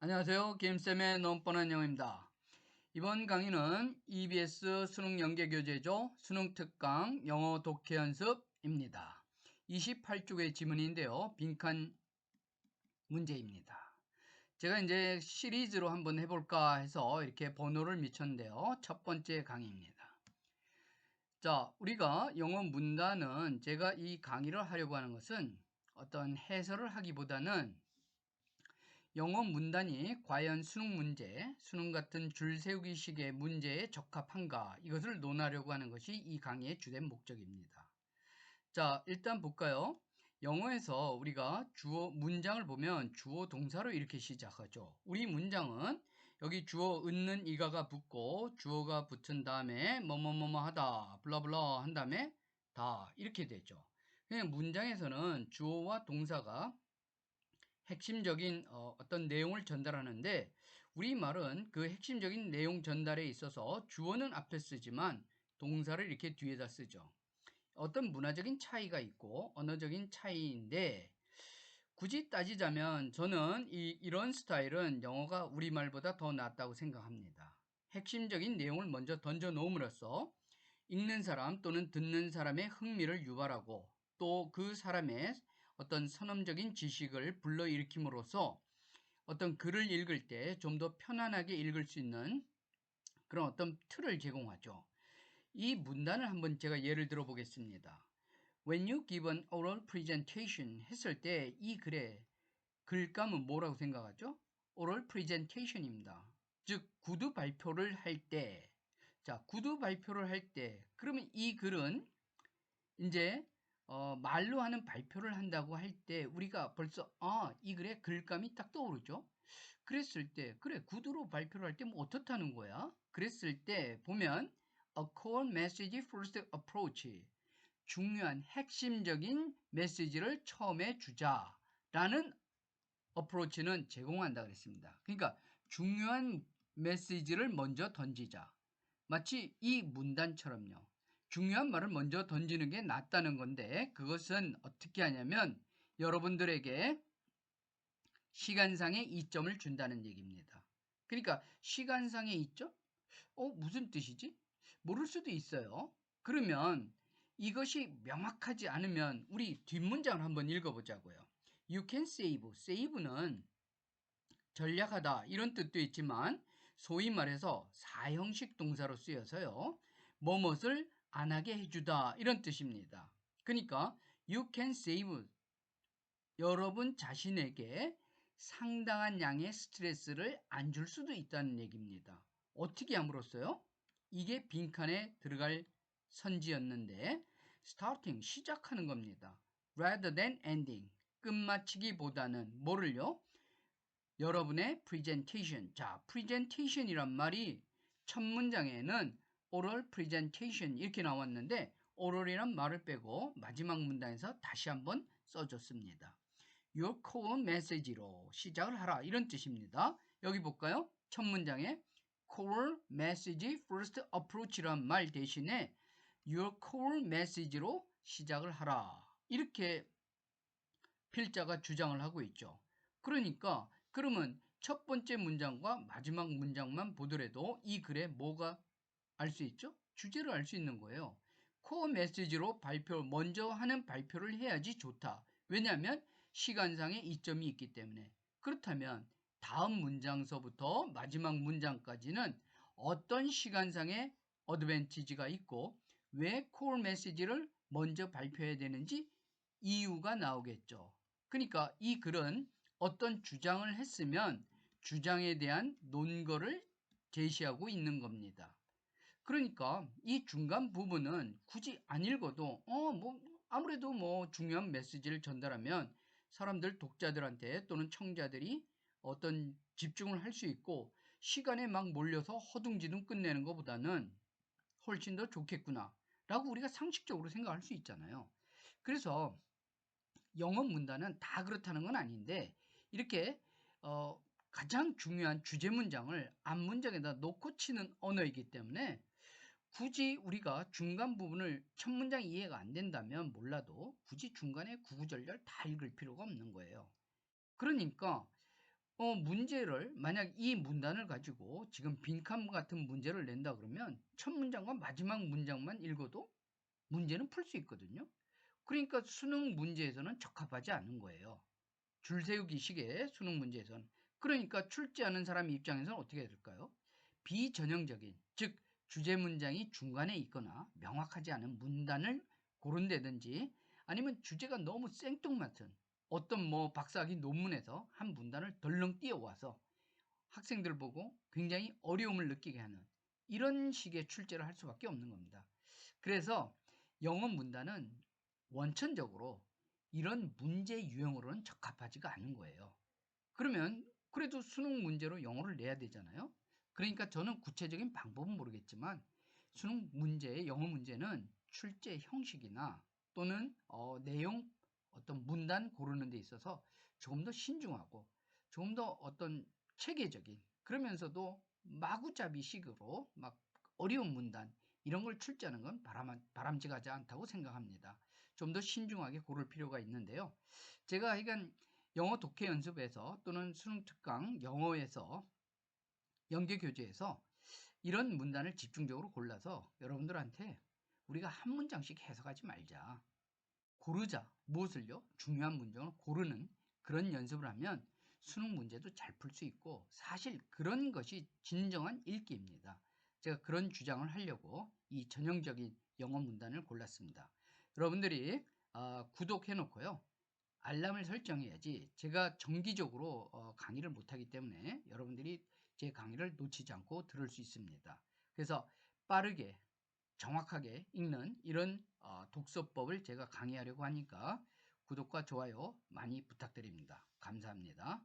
안녕하세요. 김쌤의 논뻔한 영어입니다. 이번 강의는 EBS 수능 연계교재죠. 수능 특강 영어 독해 연습입니다. 28쪽의 지문인데요. 빈칸 문제입니다. 제가 이제 시리즈로 한번 해볼까 해서 이렇게 번호를 미쳤는데요. 첫 번째 강의입니다. 자, 우리가 영어 문단은 제가 이 강의를 하려고 하는 것은 어떤 해설을 하기보다는 영어 문단이 과연 수능 문제, 수능 같은 줄 세우기식의 문제에 적합한가 이것을 논하려고 하는 것이 이 강의의 주된 목적입니다. 자, 일단 볼까요? 영어에서 우리가 주어 문장을 보면 주어 동사로 이렇게 시작하죠. 우리 문장은 여기 주어 은는 이가가 붙고 주어가 붙은 다음에 뭐뭐뭐뭐 하다 블라블라 한 다음에 다 이렇게 되죠. 문장에서는 주어와 동사가 핵심적인 어, 떤 내용을 전달하는데 우리말은 그 핵심적인 내용 전달에 있어서 주어는 앞에 쓰지만 동사를 이렇게 뒤에다 쓰죠. 어떤 문화적인 차이가 있고 언어적인 차이인데 굳이 따지자면 저는 이, 이런 스타일은 영어가 우리말보다 더 낫다고 생각합니다. 핵심적인 내용을 먼저 던져 놓음으로써 읽는 사람 또는 듣는 사람의 흥미를 유발하고 또 그 사람의 어떤 선험적인 지식을 불러일으킴으로써 어떤 글을 읽을 때 좀 더 편안하게 읽을 수 있는 그런 어떤 틀을 제공하죠. 이 문단을 한번 제가 예를 들어 보겠습니다. When you give an oral presentation 했을 때 이 글의 글감은 뭐라고 생각하죠? oral presentation입니다. 즉 구두 발표를 할 때, 자 구두 발표를 할 때, 그러면 이 글은 이제 어, 말로 하는 발표를 한다고 할 때 우리가 벌써 아, 이 글에 글감이 딱 떠오르죠. 그랬을 때 그래 구두로 발표를 할 때 뭐 어떻다는 거야? 그랬을 때 보면 a core message first approach 중요한 핵심적인 메시지를 처음에 주자라는 어프로치는 제공한다 그랬습니다. 그러니까 중요한 메시지를 먼저 던지자. 마치 이 문단처럼요. 중요한 말을 먼저 던지는 게 낫다는 건데 그것은 어떻게 하냐면 여러분들에게 시간상의 이점을 준다는 얘기입니다. 그러니까 시간상의 이점? 어 무슨 뜻이지? 모를 수도 있어요. 그러면 이것이 명확하지 않으면 우리 뒷문장을 한번 읽어보자고요. You can save. save는 전략하다 이런 뜻도 있지만 소위 말해서 사형식 동사로 쓰여서요. 뭐뭇을 안 하게 해주다 이런 뜻입니다. 그러니까 you can save 여러분 자신에게 상당한 양의 스트레스를 안 줄 수도 있다는 얘기입니다. 어떻게 함으로써요? 이게 빈칸에 들어갈 선지였는데 starting 시작하는 겁니다. rather than ending 끝마치기보다는 뭐를요? 여러분의 presentation 자 presentation이란 말이 첫 문장에는 oral presentation 이렇게 나왔는데 oral이란 말을 빼고 마지막 문단에서 다시 한번 써줬습니다. Your core message로 시작을 하라 이런 뜻입니다. 여기 볼까요? 첫 문장에 core message first approach란 말 대신에 your core message로 시작을 하라 이렇게 필자가 주장을 하고 있죠. 그러니까 그러면 첫 번째 문장과 마지막 문장만 보더라도 이 글에 뭐가 알 수 있죠? 주제를 알수 있는 거예요. 코어 메시지로 발표, 먼저 하는 발표를 해야지 좋다. 왜냐하면 시간상의 이점이 있기 때문에. 그렇다면 다음 문장서부터 마지막 문장까지는 어떤 시간상의 어드밴티지가 있고 왜 코어 메시지를 먼저 발표해야 되는지 이유가 나오겠죠. 그러니까 이 글은 어떤 주장을 했으면 주장에 대한 논거를 제시하고 있는 겁니다. 그러니까 이 중간 부분은 굳이 안 읽어도 어 뭐 아무래도 뭐 중요한 메시지를 전달하면 사람들 독자들한테 또는 청자들이 어떤 집중을 할 수 있고 시간에 막 몰려서 허둥지둥 끝내는 것보다는 훨씬 더 좋겠구나 라고 우리가 상식적으로 생각할 수 있잖아요. 그래서 영어 문단은 다 그렇다는 건 아닌데 이렇게 어, 가장 중요한 주제 문장을 앞 문장에다 놓고 치는 언어이기 때문에 굳이 우리가 중간 부분을 첫 문장 이해가 안 된다면 몰라도 굳이 중간에 구구절절 다 읽을 필요가 없는 거예요. 그러니까 어, 문제를 만약 이 문단을 가지고 지금 빈칸 같은 문제를 낸다 그러면 첫 문장과 마지막 문장만 읽어도 문제는 풀 수 있거든요. 그러니까 수능 문제에서는 적합하지 않은 거예요. 줄 세우기 식의 수능 문제에서는. 그러니까 출제하는 사람 입장에서는 어떻게 될까요? 비전형적인, 즉 주제 문장이 중간에 있거나 명확하지 않은 문단을 고른다든지 아니면 주제가 너무 생뚱맞은 어떤 뭐 박사학위 논문에서 한 문단을 덜렁 띄어와서 학생들 보고 굉장히 어려움을 느끼게 하는 이런 식의 출제를 할 수밖에 없는 겁니다. 그래서 영어 문단은 원천적으로 이런 문제 유형으로는 적합하지가 않은 거예요. 그러면 그래도 수능 문제로 영어를 내야 되잖아요. 그러니까 저는 구체적인 방법은 모르겠지만 수능 문제, 영어 문제는 출제 형식이나 또는 어, 내용 어떤 문단 고르는 데 있어서 조금 더 신중하고 조금 더 어떤 체계적인 그러면서도 마구잡이식으로 막 어려운 문단 이런 걸 출제하는 건 바람, 바람직하지 않다고 생각합니다. 좀 더 신중하게 고를 필요가 있는데요. 제가 하여간 영어 독해 연습에서 또는 수능 특강 영어에서 연계 교재에서 이런 문단을 집중적으로 골라서 여러분들한테 우리가 한 문장씩 해석하지 말자. 고르자. 무엇을요? 중요한 문장을 고르는 그런 연습을 하면 수능 문제도 잘 풀 수 있고 사실 그런 것이 진정한 읽기입니다. 제가 그런 주장을 하려고 이 전형적인 영어 문단을 골랐습니다. 여러분들이 어, 구독해 놓고요. 알람을 설정해야지 제가 정기적으로 어, 강의를 못하기 때문에 여러분들이 제 강의를 놓치지 않고 들을 수 있습니다. 그래서 빠르게 정확하게 읽는 이런 어, 독서법을 제가 강의하려고 하니까 구독과 좋아요 많이 부탁드립니다. 감사합니다.